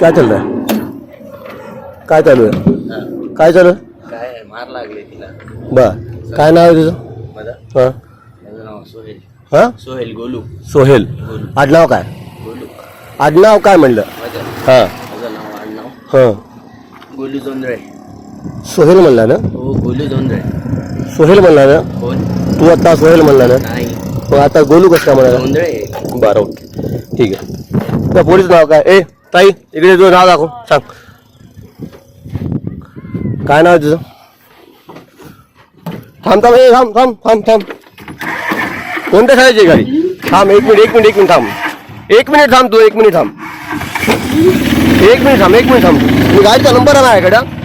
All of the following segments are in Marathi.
काय चालू आहे काय चालू आहे काय चालू आहे काय मार लागले तिला. बर. काय नाव आहे तुझं? माझा हां. माझं नाव सोहेल. हां? सोहेल गोलू. सोहेल. आडनाव काय? गोलू. आडनाव काय म्हणलं? माझं. हां. माझं नाव आडनाव. हां. गोलू जोंधळे. सोहेल म्हणला ना? हो गोलू जोंधळे. सोहेल म्हणला ना? कोण? तू आता सोहेल म्हणला ना? नाही. मग आता गोलू कसं काय म्हणाला? जोंधळे. बरं ओके. ठीक आहे. त्या पोलीस नाव काय? ए ताई इकडे तुझं नाव दाखव. सांग. काय नाव तुझं? थांब थांब ए थांब थांब थांब थांब. कोणत्या खायची गाडी? थांब एक मिनिट एक मिनिट एक मिनिट थांब. एक मिनिट थांब तू एक मिनिट थांब. एक मिनिट थांब एक मिनिट थांब. मी गाडीचा नंबर आहे माझ्याकडं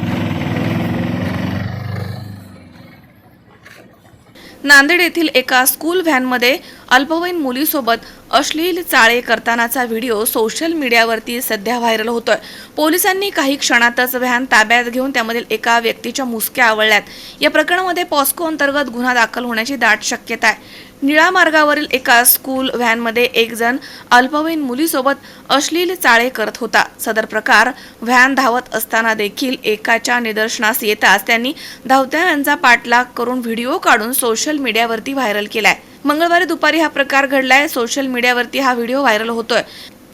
नांदेड येथील एका स्कूल व्हॅनमध्ये अल्पवयीन मुलीसोबत अश्लील चाळे करतानाचा व्हिडिओ सोशल मीडियावरती सध्या व्हायरल होतोय. पोलिसांनी काही क्षणातच व्हॅन ताब्यात घेऊन त्यामधील एका व्यक्तीच्या मुसक्या आवळल्यात. या प्रकरणामध्ये पॉस्को अंतर्गत गुन्हा दाखल होण्याची दाट शक्यता आहे. निळा मार्गावरील एका स्कूल व्हॅनमध्ये एक जण अल्पवयीन मुलीसोबत अश्लील चाळे करत होता. सदर प्रकार व्हॅन धावत असताना देखील एकाच्या निदर्शनास येताच त्यांनी धावत्या पाठलाग करून व्हिडिओ काढून सोशल मीडियावरती व्हायरल केलाय. मंगळवारी दुपारी हा प्रकार घडलाय. सोशल मीडियावरती हा व्हिडिओ व्हायरल होतोय.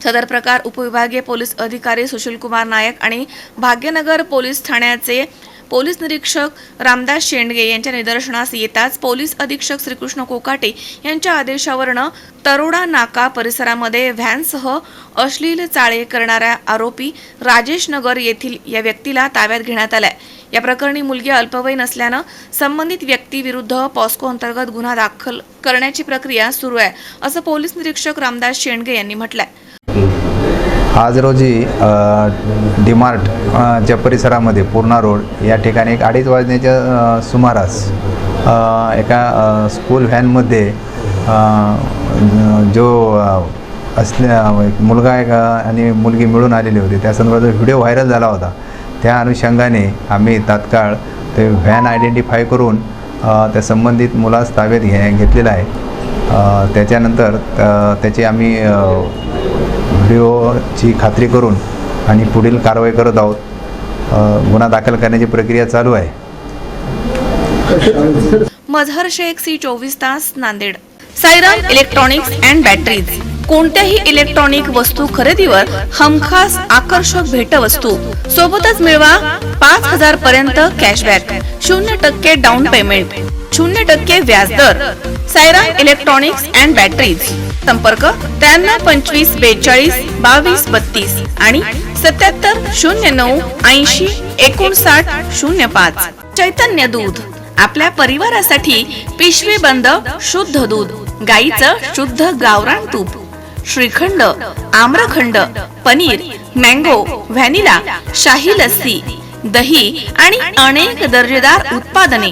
सदर प्रकार उपविभागीय पोलीस अधिकारी सुशीलकुमार नायक आणि भाग्यनगर पोलीस ठाण्याचे पोलीस निरीक्षक रामदास शेंडगे यांच्या निदर्शनास येताच पोलीस अधीक्षक श्रीकृष्ण कोकाटे यांच्या आदेशावरनं तरोडा नाका परिसरामध्ये व्हॅनसह अश्लील चाळे करणाऱ्या आरोपी राजेश नगर येथील या व्यक्तीला ताब्यात घेण्यात आलाय. या प्रकरणी मुलगी अल्पवयीन असल्यानं संबंधित व्यक्तीविरुद्ध पॉस्को अंतर्गत गुन्हा दाखल करण्याची प्रक्रिया सुरू आहे असं पोलीस निरीक्षक रामदास शेंडगे यांनी म्हटलंय. आज रोजी अ, च्या परिसरामध्ये पूर्णा रोड या ठिकाणी एक अडीच वाजण्याच्या सुमारास एका स्कूल व्हॅनमध्ये जो असल्या एक मुलगा एक आणि मुलगी मिळून आलेली होती. त्या संदर्भात व्हिडिओ व्हायरल झाला होता. त्या अनुषंगाने आम्ही तात्काळ ते व्हॅन आयडेंटिफाय करून त्या संबंधित मुलास ताब्यात घे घेतलेला आहे. त्याच्यानंतर त्याची आम्ही अ, खात्री करून आणि पुढील कारवाई करत आहोत. गुन्हा दाखल करण्याची प्रक्रिया चालू आहे. मझहर शेख सी चोवीस तास Nanded. Sairam electronics and batteries. कोणत्याही इलेक्ट्रॉनिक वस्तू खरेदीवर हमखास आकर्षक भेटवस्तू. सोबतच मिळवा पाच हजार पर्यंत कॅशबॅक शून्य टक्के डाऊन पेमेंट शून्य टक्के व्याजदर साईराम इलेक्ट्रॉनिक्स अँड बॅटरीज. संपर्क त्र्याण्णव पंचवीस बेचाळीस बावीस बत्तीस आणि सत्याहत्तर शून्य नऊ ऐंशी एकोणसाठ शून्य पाच. चैतन्य दूध. आपल्या परिवारासाठी पिशवी बंद शुद्ध दूध. गाईचं शुद्ध गावरान तूप. श्रीखंड आम्रखंड पनीर मँगो व्हॅनिला शाही लस्सी दही आणि अनेक दर्जेदार उत्पादने.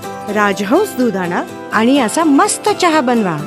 राजहंस दूध आणा आणि असा मस्त चहा बनवा.